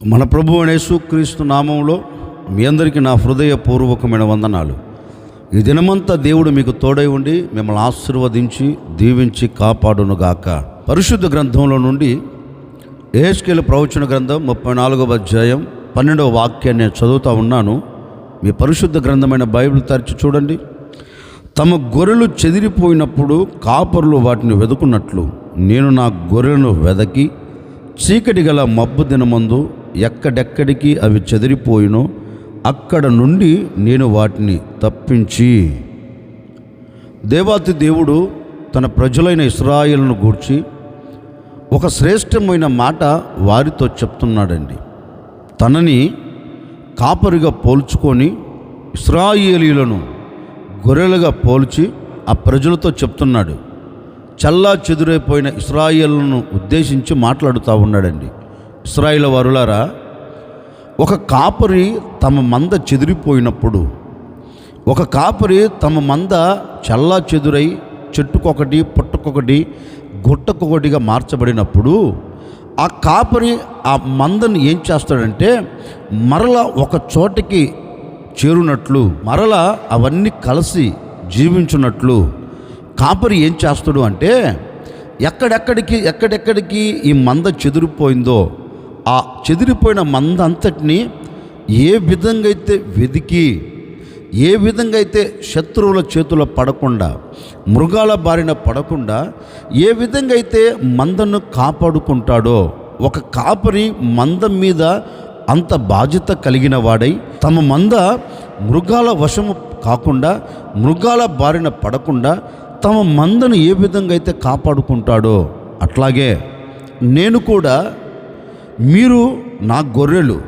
మన ప్రభు యేసుక్రీస్తు నామంలో మీ అందరికీ నా హృదయపూర్వకమైన వందనాలు. ఈ దినమంతా దేవుడు మీకు తోడై ఉండి మిమ్మల్ని ఆశీర్వదించి దీవించి కాపాడునుగాక. పరిశుద్ధ గ్రంథంలో నుండి ఏహెచ్కేల ప్రవచన గ్రంథం ముప్పై నాలుగవ అధ్యాయం పన్నెండవ వాక్యాన్ని నేను చదువుతూ ఉన్నాను. మీ పరిశుద్ధ గ్రంథమైన బైబిల్ తెరిచి చూడండి. తమ గొర్రెలు చెదిరిపోయినప్పుడు కాపరులు వాటిని వెదుకున్నట్లు నేను నా గొర్రెలను వెదకి చీకటి గల మబ్బు దినమందు ఎక్కడెక్కడికి అవి చెదిరిపోయినో అక్కడ నుండి నేను వాటిని తప్పించి. దేవాతి దేవుడు తన ప్రజలైన ఇస్రాయిల్ను గూర్చి ఒక శ్రేష్టమైన మాట వారితో చెప్తున్నాడండి. తనని కాపరిగా పోల్చుకొని ఇస్రాయేలీలను గొర్రెలుగా పోల్చి ఆ ప్రజలతో చెప్తున్నాడు. చల్లా చెదురైపోయిన ఇస్రాయేళ్ళను ఉద్దేశించి మాట్లాడుతూ ఉన్నాడండి. ఇస్రాయిల్ వారులారా ఒక కాపరి తమ మంద చెదిరిపోయినప్పుడు ఒక కాపరి తమ మంద చల్లా చెదురై చెట్టుకొకటి పుట్టకొకటి గుట్టకొకటిగా మార్చబడినప్పుడు ఆ కాపరి ఆ మందని ఏం చేస్తాడంటే మరలా ఒక చోటకి చేరునట్లు మరలా అవన్నీ కలిసి జీవించున్నట్లు కాపరి ఏం చేస్తాడు అంటే ఎక్కడెక్కడికి ఎక్కడెక్కడికి ఈ మంద చెదిరిపోయిందో ఆ చెదిరిపోయిన మంద అంతటిని ఏ విధంగా అయితే వెదికి ఏ విధంగా అయితే శత్రువుల చేతిలో పడకుండా మృగాల బారిన పడకుండా ఏ విధంగా అయితే మందను కాపాడుకుంటాడో ఒక కాపరి మంద మీద అంత బాధ్యత కలిగిన వాడై తమ మంద మృగాల వశము కాకుండా మృగాల బారిన పడకుండా తమ మందను ఏ విధంగా అయితే కాపాడుకుంటాడో అట్లాగే నేను కూడా మీరు నా గొర్రెలు.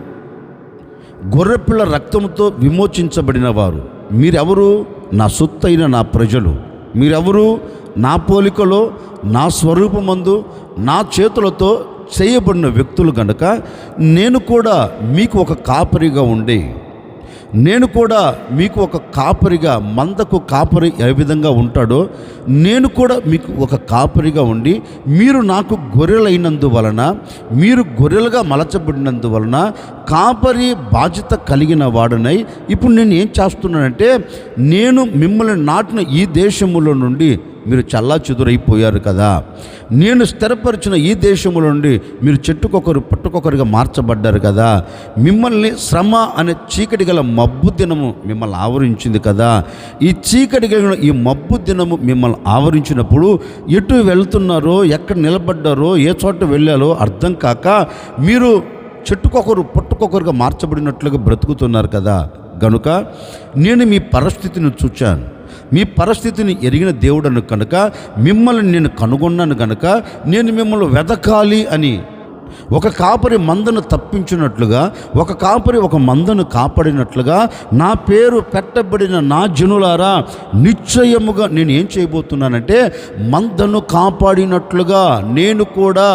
గొర్రెపిల్ల రక్తంతో విమోచించబడిన వారు మీరెవరు? నా సొత్తైన నా ప్రజలు. మీరెవరు? నా పోలికలో నా స్వరూపమందు నా చేతులతో చేయబడిన వ్యక్తులు కనుక నేను కూడా మీకు ఒక కాపరిగా ఉండి నేను కూడా మీకు ఒక కాపరిగా మందకు కాపరి ఏ విధంగా ఉంటాడో నేను కూడా మీకు ఒక కాపరిగా ఉండి మీరు నాకు గొర్రెలైనందువలన మీరు గొర్రెలుగా మలచబడినందువలన కాపరి బాధ్యత కలిగిన వాడనై ఇప్పుడు నేను ఏం చేస్తున్నానంటే నేను మిమ్మల్ని నాటిన ఈ దేశములో నుండి మీరు చల్లా చెదురైపోయారు కదా. నేను స్థిరపరిచిన ఈ దేశముల నుండి మీరు చెట్టుకొకరు పట్టుకొకరుగా మార్చబడ్డారు కదా. మిమ్మల్ని శ్రమ అనే చీకటి గల మబ్బు దినము మిమ్మల్ని ఆవరించింది కదా. ఈ చీకటి కలిగిన ఈ మబ్బు దినము మిమ్మల్ని ఆవరించినప్పుడు ఎటు వెళ్తున్నారో ఎక్కడ నిలబడ్డారో ఏ చోట వెళ్ళారో అర్థం కాక మీరు చెట్టుకొకరు పట్టుకొకరుగా మార్చబడినట్లుగా బ్రతుకుతున్నారు కదా. గనుక నేను మీ పరిస్థితిని చూచాను. మీ పరిస్థితిని ఎరిగిన దేవుడను కనుక మిమ్మల్ని నేను కనుగొన్నాను కనుక నేను మిమ్మల్ని వెదకాలి అని ఒక కాపరి మందను తప్పించినట్లుగా ఒక కాపరి ఒక మందను కాపాడినట్లుగా నా పేరు పెట్టబడిన నా జనులారా నిశ్చయముగా నేను ఏం చేయబోతున్నానంటే మందను కాపాడినట్లుగా నేను కూడా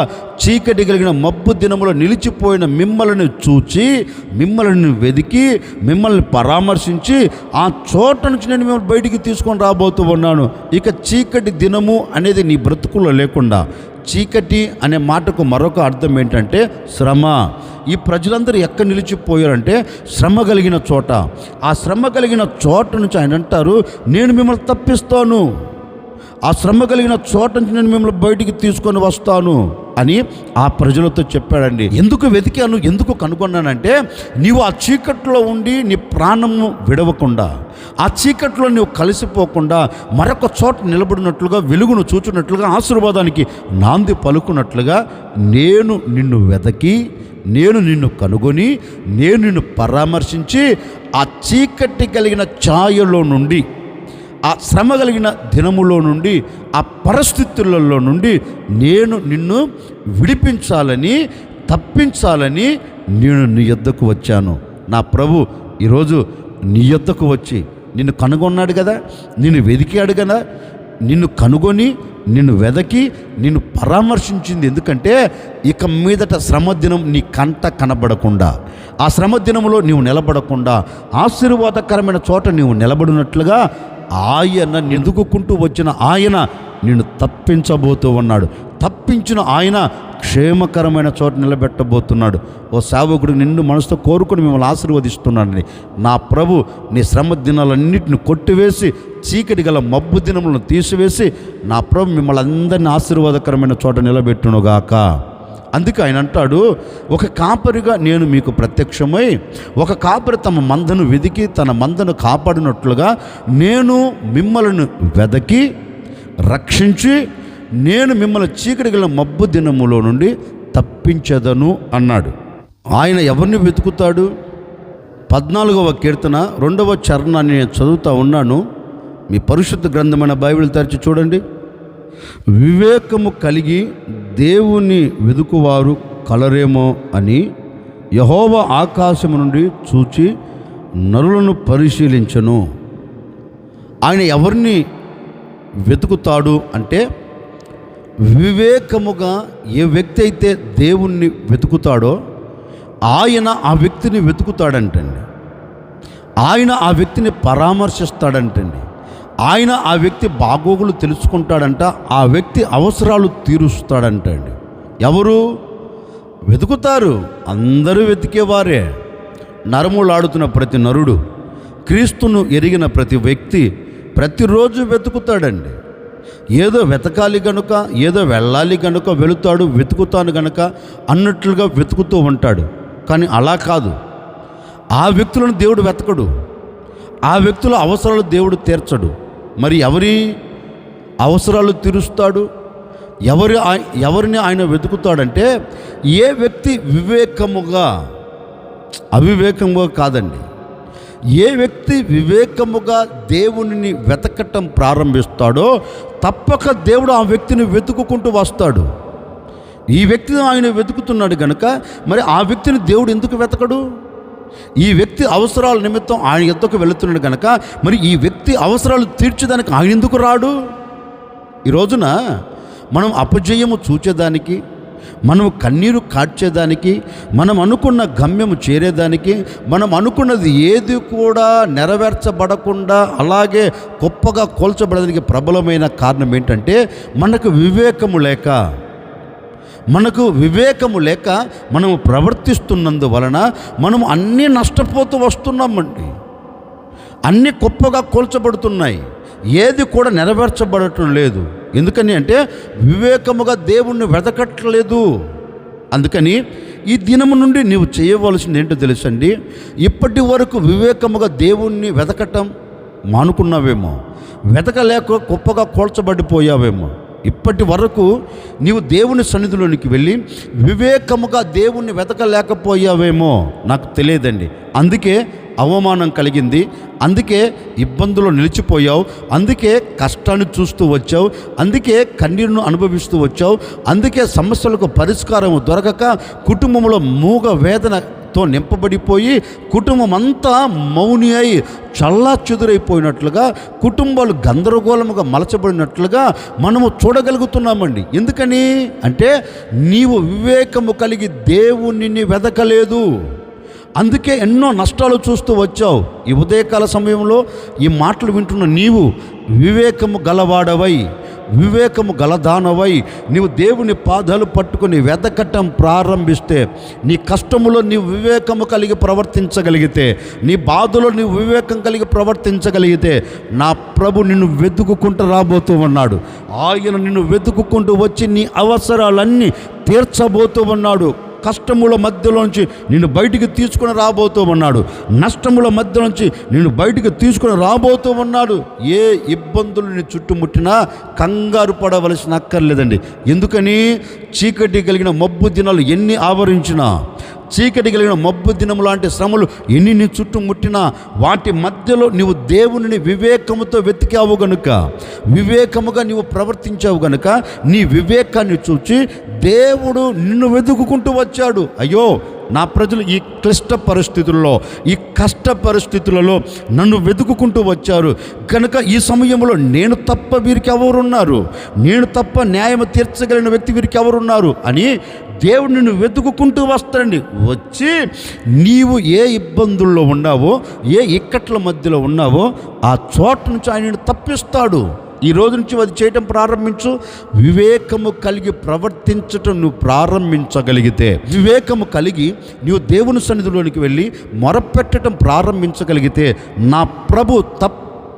చీకటి కలిగిన మబ్బు దినములో నిలిచిపోయిన మిమ్మల్ని చూచి మిమ్మల్ని వెదికి మిమ్మల్ని పరామర్శించి ఆ చోట నుంచి నేను మిమ్మల్ని బయటికి తీసుకొని రాబోతూ ఉన్నాను. ఇక చీకటి దినము అనేది నీ బ్రతుకుల్లో లేకుండా చీకటి అనే మాటకు మరొక అర్థం ఏంటంటే శ్రమ. ఈ ప్రజలందరూ ఎక్కడ నిలిచిపోయారంటే శ్రమ కలిగిన చోట. ఆ శ్రమ కలిగిన చోట నుంచి ఆయన అంటారు నేను మిమ్మల్ని తప్పిస్తాను. ఆ శ్రమ కలిగిన చోట నుంచి నేను మిమ్మల్ని బయటికి తీసుకొని వస్తాను. అని ఆ ప్రజలతో చెప్పాడండి. ఎందుకు వెతికాను? ఎందుకు కనుగొన్నానంటే నీవు ఆ చీకట్లో ఉండి నీ ప్రాణము విడవకుండా ఆ చీకట్లో నువ్వు కలిసిపోకుండా మరొక చోట నిలబడినట్లుగా వెలుగును చూచున్నట్లుగా ఆశీర్వాదానికి నాంది పలుకున్నట్లుగా నేను నిన్ను వెతకి నేను నిన్ను కనుగొని నేను నిన్ను పరామర్శించి ఆ చీకటి కలిగిన ఛాయలో నుండి ఆ శ్రమ కలిగిన దినములో నుండి ఆ పరిస్థితులలో నుండి నేను నిన్ను విడిపించాలని తప్పించాలని నేను నీ యొద్దకు వచ్చాను. నా ప్రభు ఈరోజు నీ యొద్దకు వచ్చి నిన్ను కనుగొన్నాడు కదా నిన్ను వెదికాడు కదా నిన్ను కనుగొని నిన్ను వెదకి నిన్ను పరామర్శించింది ఎందుకంటే ఇక మీదట శ్రమదినం నీ కంట కనబడకుండా ఆ శ్రమదినంలో నీవు నిలబడకుండా ఆశీర్వాదకరమైన చోట నీవు నిలబడినట్లుగా ఆయన నిదుగుకుంటూ వచ్చిన ఆయన నిన్ను తప్పించబోతూ ఉన్నాడు. తప్పించిన ఆయన క్షేమకరమైన చోట నిలబెట్టబోతున్నాడు. ఓ సేవకుడు నిన్ను మనసుతో కోరుకుని మిమ్మల్ని ఆశీర్వదిస్తున్నాడని. నా ప్రభు నీ శ్రమ దినాలన్నింటిని కొట్టివేసి చీకటి గల మబ్బు దినములను తీసివేసి నా ప్రభు మిమ్మల్ని అందరినీ ఆశీర్వాదకరమైన చోట నిలబెట్టునుగాక. అందుకే ఆయన అంటాడు ఒక కాపరిగా నేను మీకు ప్రత్యక్షమై ఒక కాపరి తమ మందను వెదికి తన మందను కాపాడినట్లుగా నేను మిమ్మల్ని వెదకి రక్షించి నేను మిమ్మల్ని చీకటి గల మబ్బు దినములో నుండి తప్పించదను అన్నాడు. ఆయన ఎవరిని వెతుకుతాడు? పద్నాలుగవ కీర్తన రెండవ చరణాన్ని నేను చదువుతూ ఉన్నాను. మీ పరిశుద్ధ గ్రంథమైన బైబిల్ తెరిచి చూడండి. వివేకము కలిగి దేవుని వెదుకువారు కలరేమో అని యహోవ ఆకాశము నుండి చూచి నరులను పరిశీలించను. ఆయన ఎవరిని వెతుకుతాడు అంటే వివేకముగా ఏ వ్యక్తి అయితే దేవుణ్ణి వెతుకుతాడో ఆయన ఆ వ్యక్తిని వెతుకుతాడంటండి. ఆయన ఆ వ్యక్తిని పరామర్శిస్తాడంటండి. ఆయన ఆ వ్యక్తి బాగోగులు తెలుసుకుంటాడంట ఆ వ్యక్తి అవసరాలు తీరుస్తాడంట అండి ఎవరు? వెతుకుతారు. అందరూ వెతికేవారే. నరములాడుతున్న ప్రతి నరుడు క్రీస్తును ఎరిగిన ప్రతి వ్యక్తి ప్రతిరోజు వెతుకుతాడండి. ఏదో వెతకాలి గనుక ఏదో వెళ్ళాలి గనుక వెళుతాడు వెతుకుతాను గనుక అన్నట్లుగా వెతుకుతూ ఉంటాడు. కానీ అలా కాదు. ఆ వ్యక్తులను దేవుడు వెతకడు. ఆ వ్యక్తుల అవసరాలు దేవుడు తీర్చడు. మరి ఎవరి అవసరాలు తీరుస్తాడు? ఎవరి ఎవరిని ఆయన వెతుకుతాడంటే ఏ వ్యక్తి వివేకముగా అవివేకముగా కాదండి. ఏ వ్యక్తి వివేకముగా దేవునిని వెతకటం ప్రారంభిస్తాడో తప్పక దేవుడు ఆ వ్యక్తిని వెతుకుకుంటూ వస్తాడు. ఈ వ్యక్తిని ఆయన వెతుకుతున్నాడు కనుక మరి ఆ వ్యక్తిని దేవుడు ఎందుకు వెతకడు? ఈ వ్యక్తి అవసరాల నిమిత్తం ఆయన ఎద్దకు వెళుతున్నాడు కనుక మరి ఈ వ్యక్తి అవసరాలు తీర్చేదానికి ఆయన ఎందుకు రాడు? ఈ రోజున మనం అపజయము చూచేదానికి మనం కన్నీరు కార్చేదానికి మనం అనుకున్న గమ్యము చేరేదానికి మనం అనుకున్నది ఏది కూడా నెరవేర్చబడకుండా అలాగే గొప్పగా కోల్చబడడానికి ప్రబలమైన కారణం ఏంటంటే మనకు వివేకము లేక మనకు వివేకము లేక మనము ప్రవర్తిస్తున్నందువలన మనం అన్నీ నష్టపోతూ వస్తున్నామండి. అన్నీ గొప్పగా కూల్చబడుతున్నాయి. ఏది కూడా నెరవేర్చబడటం లేదు. ఎందుకని అంటే వివేకముగా దేవుణ్ణి వెతకట్లేదు అందుకని ఈ దినము నుండి నీవు చేయవలసింది ఏంటో తెలుసండి? ఇప్పటి వరకు వివేకముగా దేవుణ్ణి వెతకటం మానుకున్నావేమో. వెతకలేక గొప్పగా కూల్చబడిపోయావేమో. ఇప్పటి వరకు నీవు దేవుని సన్నిధిలోనికి వెళ్ళి వివేకముగా దేవుణ్ణి వెతకలేకపోయావేమో నాకు తెలియదండి. అందుకే అవమానం కలిగింది. అందుకే ఇబ్బందులు నిలిచిపోయావు. అందుకే కష్టాన్ని చూస్తూ వచ్చావు. అందుకే కన్నీరును అనుభవిస్తూ వచ్చావు. అందుకే సమస్యలకు పరిష్కారం దొరకక కుటుంబంలో మూగ తో నింపబడిపోయి కుటుంబం అంతా మౌని అయి చల్లా చెదురైపోయినట్లుగా కుటుంబాలు గందరగోళముగా మలచబడినట్లుగా మనము చూడగలుగుతున్నామండి. ఎందుకని? అంటే నీవు వివేకము కలిగి దేవుణ్ణి వెదకలేదు. అందుకే ఎన్నో నష్టాలు చూస్తూ వచ్చావు. ఈ ఉదయకాల సమయంలో ఈ మాటలు వింటున్న నీవు వివేకము గలవాడవై వివేకము గలదానవై నీవు దేవుని పాదాలు పట్టుకొని వెదకటం ప్రారంభిస్తే నీ కష్టములో నీవు వివేకము కలిగి ప్రవర్తించగలిగితే నీ బాధలో నీవు వివేకం కలిగి ప్రవర్తించగలిగితే నా ప్రభు నిన్ను వెతుకుకుంటూ రాబోతూ ఉన్నాడు. ఆయన నిన్ను వెతుకుకుంటూ వచ్చి నీ అవసరాలన్నీ తీర్చబోతూ ఉన్నాడు. కష్టముల మధ్యలోంచి నిన్ను బయటికి తీసుకుని రాబోతూ ఉన్నాడు. నష్టముల మధ్యలోంచి నిన్ను బయటికి తీసుకుని రాబోతూ ఉన్నాడు. ఏ ఇబ్బందులు నీ చుట్టుముట్టినా కంగారు పడవలసిన అక్కర్లేదండి. ఎందుకని? చీకటి కలిగిన మబ్బు దినాలు ఎన్ని ఆవరించినా చీకటి కలిగిన మబ్బు దినం లాంటి శ్రమలు ఎన్ని నీ చుట్టూ ముట్టినా వాటి మధ్యలో నీవు దేవుని వివేకముతో వెతికావు గనుక. వివేకముగా నీవు ప్రవర్తించావు గనుక నీ వివేకాన్ని చూచి దేవుడు నిన్ను వెతుకుకుంటూ వచ్చాడు. అయ్యో నా ప్రజలు ఈ క్లిష్ట పరిస్థితుల్లో ఈ కష్ట పరిస్థితులలో నన్ను వెతుకుకుంటూ వచ్చారు. కనుక ఈ సమయంలో నేను తప్ప వీరికి ఎవరున్నారు? నేను తప్ప న్యాయం తీర్చగలిగిన వ్యక్తి వీరికి ఎవరున్నారు? అని దేవుడు నిన్ను వెతుకుకుంటూ వస్తాడండి. వచ్చి నీవు ఏ ఇబ్బందుల్లో ఉన్నావో ఏ ఇక్కట్ల మధ్యలో ఉన్నావో ఆ చోట నుంచి ఆయన తప్పిస్తాడు. ఈ రోజు నుంచి అది చేయటం ప్రారంభించు. వివేకము కలిగి ప్రవర్తించటం నువ్వు ప్రారంభించగలిగితే వివేకము కలిగి నీవు దేవుని సన్నిధిలోనికి వెళ్ళి మొరపెట్టడం ప్రారంభించగలిగితే నా ప్రభు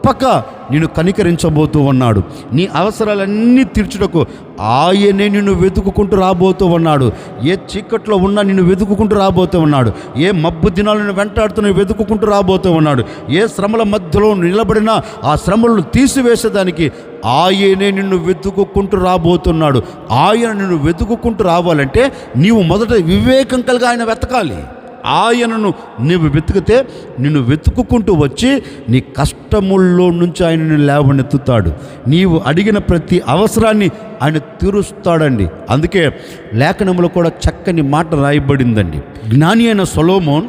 తప్పక నిన్ను కనికరించబోతూ ఉన్నాడు. నీ అవసరాలన్నీ తీర్చుటకు ఆయనే నిన్ను వెతుకుకుంటూ రాబోతూ ఉన్నాడు. ఏ చీకట్లో ఉన్నా నిన్ను వెతుకుకుంటూ రాబోతూ ఉన్నాడు. ఏ మబ్బు దినాలను వెంటాడుతూ నువ్వు వెతుకుకుంటూ రాబోతూ ఉన్నాడు. ఏ శ్రమల మధ్యలో నిలబడినా ఆ శ్రమలను తీసివేసేదానికి ఆయనే నిన్ను వెతుకుకుంటూ రాబోతున్నాడు. ఆయన నిన్ను వెతుకుకుంటూ రావాలంటే నీవు మొదట వివేకం కలిగి ఆయన వెతకాలి. ఆయనను నీవు వెతికితే నిన్ను వెతుకుకుంటూ వచ్చి నీ కష్టముల్లో నుంచి ఆయనను లేవనెత్తుతాడు. నీవు అడిగిన ప్రతి అవసరాన్ని ఆయన తీరుస్తాడండి. అందుకే లేఖనంలో కూడా చక్కని మాట రాయబడిందండి. జ్ఞాని అయిన సొలోమోన్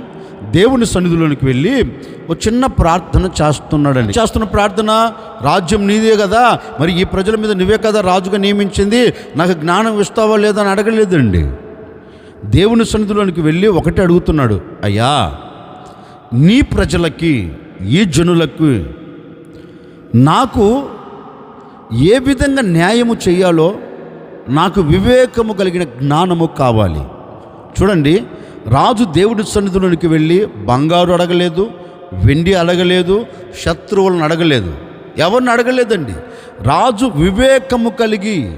దేవుని సన్నిధిలోనికి వెళ్ళి ఒక చిన్న ప్రార్థన చేస్తున్నాడండి. చేస్తున్న ప్రార్థన రాజ్యం నీదే కదా మరి ఈ ప్రజల మీద నువ్వే కదా రాజుగా నియమించింది నాకు జ్ఞానం ఇస్తావా లేదా అని అడగలేదండి. దేవుని సన్నిధిలోనికి వెళ్ళి ఒకటి అడుగుతున్నాడు అయ్యా నీ ప్రజలకి ఈ జనులకు నాకు ఏ విధంగా న్యాయము చేయాలో నాకు వివేకము కలిగిన జ్ఞానము కావాలి. చూడండి రాజు దేవుడి సన్నిధిలోనికి వెళ్ళి బంగారు అడగలేదు వెండి అడగలేదు శత్రువులను అడగలేదు. ఎవరిని అడగలేదండి? రాజు వివేకము కలిగి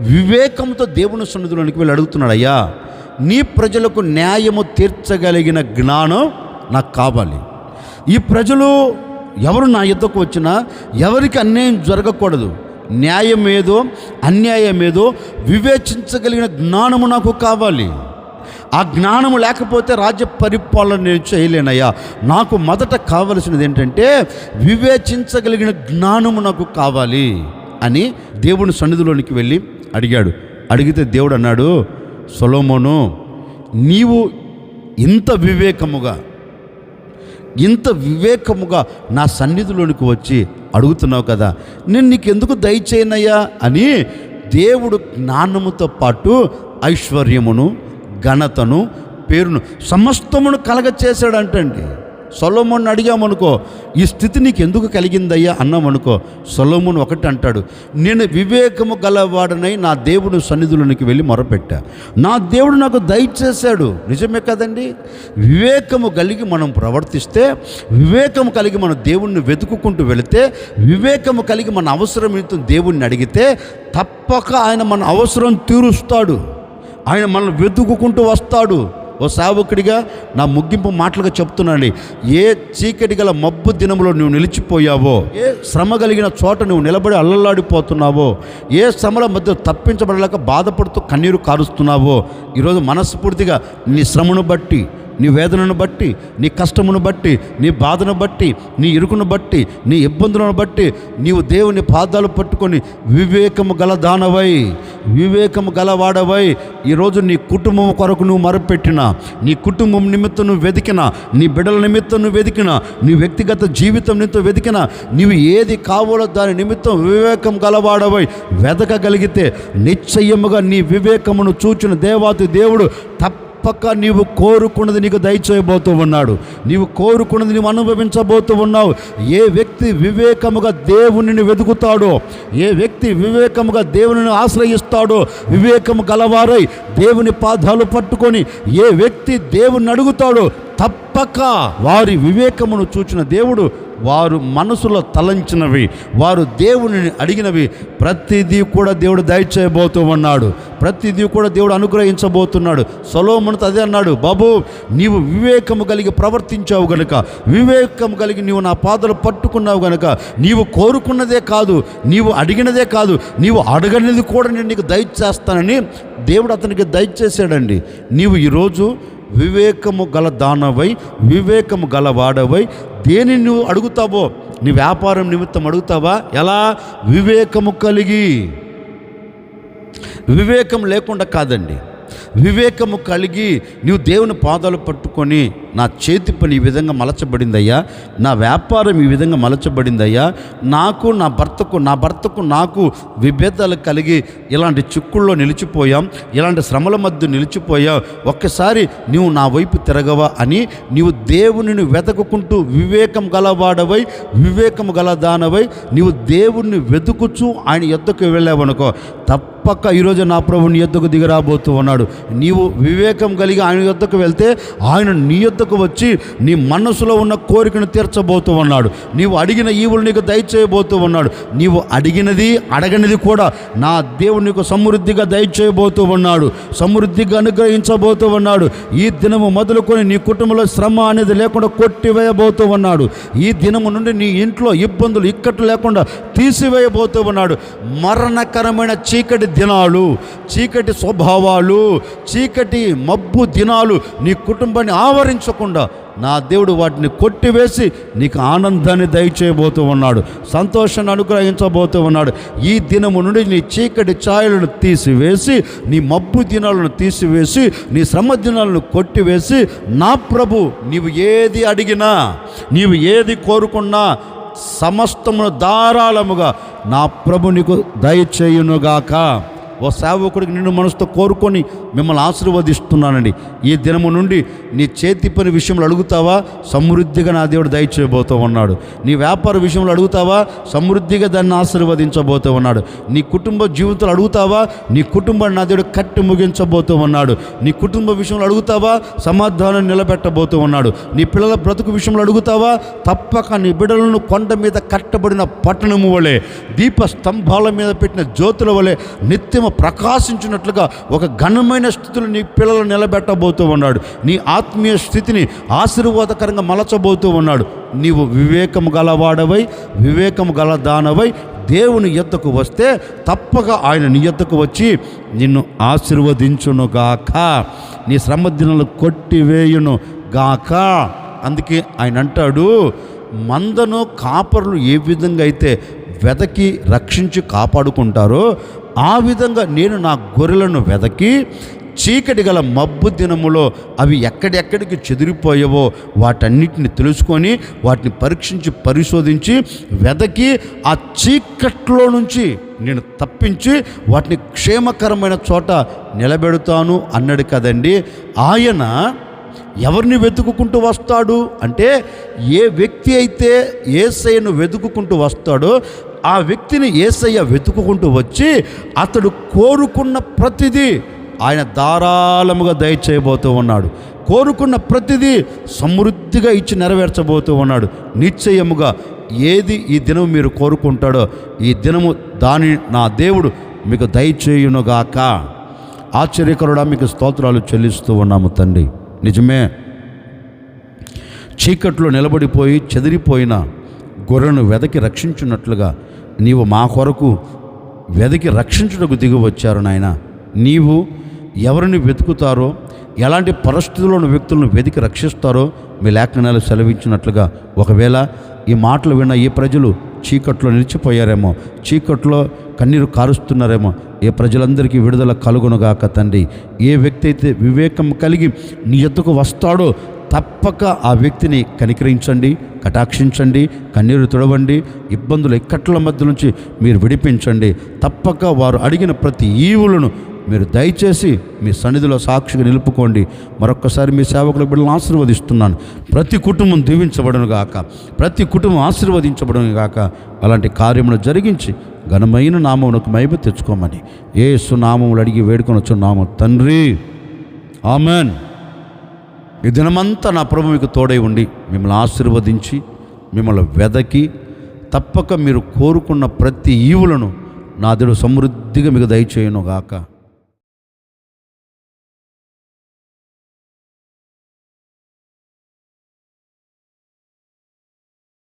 వివేకంతో దేవుని సన్నిధిలోనికి వెళ్ళి అడుగుతున్నాడు అయ్యా నీ ప్రజలకు న్యాయము తీర్చగలిగిన జ్ఞానం నాకు కావాలి. ఈ ప్రజలు ఎవరు నా యుద్ధకు వచ్చినా ఎవరికి అన్యాయం జరగకూడదు. న్యాయం ఏదో అన్యాయం ఏదో వివేచించగలిగిన జ్ఞానము నాకు కావాలి. ఆ జ్ఞానము లేకపోతే రాజ్య పరిపాలన నేను చేయలేనయ్యా. నాకు మొదట కావలసినది ఏంటంటే వివేచించగలిగిన జ్ఞానము నాకు కావాలి అని దేవుని సన్నిధిలోనికి వెళ్ళి అడిగాడు. అడిగితే దేవుడు అన్నాడు సొలోమోను నీవు ఇంత వివేకముగా ఇంత వివేకముగా నా సన్నిధిలోనికి వచ్చి అడుగుతున్నావు కదా నేను నీకు ఎందుకు దయచేయనయ్యా అని దేవుడు జ్ఞానముతో పాటు ఐశ్వర్యమును ఘనతను పేరును సమస్తమును కలగ చేశాడంటండి సొలోమోన్ అడిగామనుకో ఈ స్థితి నీకు ఎందుకు కలిగిందయ్యా? అన్నామనుకో సొలోమోన్ ఒకటి అంటాడు నేను వివేకము గలవాడనై నా దేవుని సన్నిధులనికి వెళ్ళి మొరపెట్టా. నా దేవుడు నాకు దయచేశాడు. నిజమే కదండి? వివేకము కలిగి మనం ప్రవర్తిస్తే వివేకము కలిగి మన దేవుణ్ణి వెతుకుకుంటూ వెళితే వివేకము కలిగి మన అవసరం ఏంటో దేవుణ్ణి అడిగితే తప్పక ఆయన మన అవసరం తీరుస్తాడు. ఆయన మనల్ని వెతుకుకుంటూ వస్తాడు. ఓ సేవకుడిగా నా ముగింపు మాటలుగా చెప్తున్నానండి ఏ చీకటి గల మబ్బు దినములో నువ్వు నిలిచిపోయావో ఏ శ్రమ కలిగిన చోట నువ్వు నిలబడి అల్లలాడిపోతున్నావో ఏ శ్రమల మధ్య తప్పించబడలేక బాధపడుతూ కన్నీరు కారుస్తున్నావో ఈరోజు మనస్ఫూర్తిగా నీ శ్రమను బట్టి నీ వేదనను బట్టి నీ కష్టమును బట్టి నీ బాధను బట్టి నీ ఇరుకును బట్టి నీ ఇబ్బందులను బట్టి నీవు దేవుని పాదాలు పట్టుకొని వివేకము గల దానవై. వివేకము గలవాడవై. ఈరోజు నీ కుటుంబం కొరకు నువ్వు మరపెట్టిన నీ కుటుంబం నిమిత్తం నువ్వు వెతికిన నీ బిడ్డల నిమిత్తం నువ్వు వెతికిన నీ వ్యక్తిగత జీవితం నిమిత్తం వెతికిన నీవు ఏది కావాలో దాని నిమిత్తం వివేకం గలవాడవై వెతకగలిగితే నిశ్చయముగా నీ వివేకమును చూచిన దేవాతి దేవుడు తప్ప తప్పక నీవు కోరుకున్నది నీకు దయచేయబోతూ ఉన్నాడు. నీవు కోరుకున్నది నీవు అనుభవించబోతూ ఉన్నావు. ఏ వ్యక్తి వివేకముగా దేవునిని వెతుకుతాడో ఏ వ్యక్తి వివేకముగా దేవునిని ఆశ్రయిస్తాడో వివేకము గలవారై దేవుని పాదాలు పట్టుకొని ఏ వ్యక్తి దేవుని అడుగుతాడో తప్పక వారి వివేకమును చూచిన దేవుడు వారు మనసులో తలంచినవి వారు దేవుని అడిగినవి. ప్రతిదీ కూడా దేవుడు దయచేయబోతూ ఉన్నాడు. ప్రతిదీ కూడా దేవుడు అనుగ్రహించబోతున్నాడు. సొలోమునితో అదే అన్నాడు బాబు నీవు వివేకము కలిగి ప్రవర్తించావు గనుక వివేకము కలిగి నీవు నా పాదలు పట్టుకున్నావు గనుక నీవు కోరుకున్నదే కాదు నీవు అడిగినదే కాదు నీవు అడగనిది కూడా నేను నీకు దయచేస్తానని దేవుడు అతనికి దయచేసాడండి నీవు ఈరోజు వివేకము గల దానవై వివేకము గల వాడవై దేని నువ్వు అడుగుతావో నీ వ్యాపారం నిమిత్తం అడుగుతావా? ఎలా? వివేకము కలిగి. వివేకం లేకుండా కాదండి. వివేకము కలిగి నీవు దేవుని పాదాలు పట్టుకొని నా చేతి పని ఈ విధంగా మలచబడిందయ్యా. నా వ్యాపారం ఈ విధంగా మలచబడిందయ్యా. నాకు నా భర్తకు నా భర్తకు నాకు విభేదాలు కలిగి ఇలాంటి చిక్కుల్లో నిలిచిపోయాం. ఇలాంటి శ్రమల మధ్య నిలిచిపోయాం. ఒక్కసారి నీవు నా వైపు తిరగవా అని నీవు దేవునిని వెతకుకుంటూ వివేకం గలవాడవై వివేకం గల దానవై నీవు దేవుణ్ణి వెతుకుచు ఆయన ఎద్దకు వెళ్ళావనుకో. తప్పక ఈరోజు నా ప్రభు నీ యొద్దకు దిగరాబోతూ ఉన్నాడు. నీవు వివేకం కలిగి ఆయన యొద్దకు వెళ్తే ఆయన నీ యొద్దకు వచ్చి నీ మనసులో ఉన్న కోరికను తీర్చబోతూ ఉన్నాడు. నీవు అడిగిన ఈవులు నీకు దయచేయబోతూ ఉన్నాడు. నీవు అడిగినది అడగనిది కూడా నా దేవుడు నీకు సమృద్ధిగా దయచేయబోతూ ఉన్నాడు. సమృద్ధిగా అనుగ్రహించబోతూ ఉన్నాడు. ఈ దినము మొదలుకొని నీ కుటుంబంలో శ్రమ అనేది లేకుండా కొట్టివేయబోతూ ఉన్నాడు. ఈ దినము నుండి నీ ఇంట్లో ఇబ్బందులు ఇక్కట్లు లేకుండా తీసివేయబోతూ ఉన్నాడు. మరణకరమైన చీకటి దినాలు చీకటి స్వభావాలు చీకటి మబ్బు దినాలు నీ కుటుంబాన్ని ఆవరించు ఆవరించకుండా నా దేవుడు వాటిని కొట్టివేసి నీకు ఆనందాన్ని దయచేయబోతూ ఉన్నాడు సంతోషాన్ని అనుగ్రహించబోతూ ఉన్నాడు. ఈ దినము నుండి నీ చీకటి ఛాయలను తీసివేసి నీ మబ్బు దినాలను తీసివేసి నీ శ్రమ దినాలను కొట్టివేసి నా ప్రభు నీవు ఏది అడిగినా నీవు ఏది కోరుకున్నా సమస్తమును ధారాళముగా నా ప్రభు నీకు దయచేయునుగాక. ఓ సేవకుడికి నిన్ను మనసుతో కోరుకొని మిమ్మల్ని ఆశీర్వదిస్తున్నానండి. ఈ దినము నుండి నీ చేతి పని విషయంలో అడుగుతావా? సమృద్ధిగా నా దేవుడు దయచేయబోతూ ఉన్నాడు. నీ వ్యాపార విషయంలో అడుగుతావా? సమృద్ధిగా దాన్ని ఆశీర్వదించబోతూ ఉన్నాడు. నీ కుటుంబ జీవితంలో అడుగుతావా? నీ కుటుంబాన్ని నా దేవుడు కట్టి ముగించబోతూ ఉన్నాడు. నీ కుటుంబ విషయంలో అడుగుతావా? సమాధానం నిలబెట్టబోతూ ఉన్నాడు. నీ పిల్లల బ్రతుకు విషయంలో అడుగుతావా? తప్పక నీ బిడ్డలను కొండ మీద కట్టబడిన పట్టణము వలె దీప స్తంభాల మీద పెట్టిన జ్యోతుల వలె నిత్యము ప్రకాశించినట్లుగా ఒక ఘనమైన స్థితిలో నీ పిల్లలు నిలబెట్టబోతూ ఉన్నాడు. నీ ఆత్మీయ స్థితిని ఆశీర్వాదకరంగా మలచబోతూ ఉన్నాడు. నీవు వివేకము గలవాడవై వివేకము గల దానవై దేవుని ఎద్దకు వస్తే తప్పక ఆయన నీ ఎద్దకు వచ్చి నిన్ను ఆశీర్వదించునుగాక. నీ శ్రమ దినాలు కొట్టివేయును గాక. అందుకే ఆయన అంటాడు మందను కాపరులు ఏ విధంగా అయితే వెదకి రక్షించి కాపాడుకుంటారో ఆ విధంగా నేను నా గొర్రెలను వెదకి చీకటి గల మబ్బు దినములో అవి ఎక్కడెక్కడికి చెదిరిపోయావో వాటన్నిటిని తెలుసుకొని వాటిని పరీక్షించి పరిశోధించి వెదకి ఆ చీకట్లో నుంచి నేను తప్పించి వాటిని క్షేమకరమైన చోట నిలబెడతాను అన్నాడు కదండి. ఆయన ఎవరిని వెతుకుకుంటూ వస్తాడు? అంటే ఏ వ్యక్తి అయితే ఏసైను వెతుకుకుంటూ వస్తాడో ఆ వ్యక్తిని ఏసయ్య వెతుకుకుంటూ వచ్చి అతడు కోరుకున్న ప్రతిదీ ఆయన ధారాళముగా దయచేయబోతూ ఉన్నాడు. కోరుకున్న ప్రతిదీ సమృద్ధిగా ఇచ్చి నెరవేర్చబోతూ ఉన్నాడు. నిశ్చయముగా ఏది ఈ దినం మీరు కోరుకుంటాడో ఈ దినము దాని నా దేవుడు మీకు దయచేయునుగాక. ఆశ్చర్యకరుడా మీకు స్తోత్రాలు చెల్లిస్తూ ఉన్నాము తండ్రి. నిజమే. చీకట్లో నిలబడిపోయి చెదిరిపోయిన గొర్రెను వెదకి రక్షించున్నట్లుగా నీవు మా కొరకు వెదకి రక్షించుటకు దిగి వచ్చారు నాయన. నీవు ఎవరిని వెతుకుతారో ఎలాంటి పరిస్థితుల్లోని వ్యక్తులను వెతికి రక్షిస్తారో మీ లేఖనాలు సెలవించినట్లుగా ఒకవేళ ఈ మాటలు విన్న ఈ ప్రజలు చీకట్లో నిలిచిపోయారేమో చీకట్లో కన్నీరు కారుస్తున్నారేమో ఏ ప్రజలందరికీ విడుదల కలుగునుగాక తండ్రి. ఏ వ్యక్తి అయితే వివేకం కలిగి నీ ఎద్దుకు వస్తాడో తప్పక ఆ వ్యక్తిని కనికరించండి కటాక్షించండి కన్నీరు తుడవండి ఇబ్బందులు ఇక్కట్ల మధ్య నుంచి మీరు విడిపించండి. తప్పక వారు అడిగిన ప్రతి ఈవులను మీరు దయచేసి మీ సన్నిధిలో సాక్షిగా నిలుపుకోండి. మరొక్కసారి మీ సేవకుల బిడ్డలను ఆశీర్వదిస్తున్నాను. ప్రతి కుటుంబం దీవించబడను గాక. ప్రతి కుటుంబం ఆశీర్వదించబడను గాక. అలాంటి కార్యమును జరిగించి ఘనమైన నామమునకు మహిమ తెచ్చుకోమని ఏ సునామములు అడిగి వేడుకొని నామం తండ్రి. ఆమెన్. ఈ దినమంతా నా ప్రభు మీకు తోడై ఉండి మిమ్మల్ని ఆశీర్వదించి మిమ్మల్ని వెదకి తప్పక మీరు కోరుకున్న ప్రతి ఈవులను నా దేవుడు సమృద్ధిగా మీకు దయచేయను గాక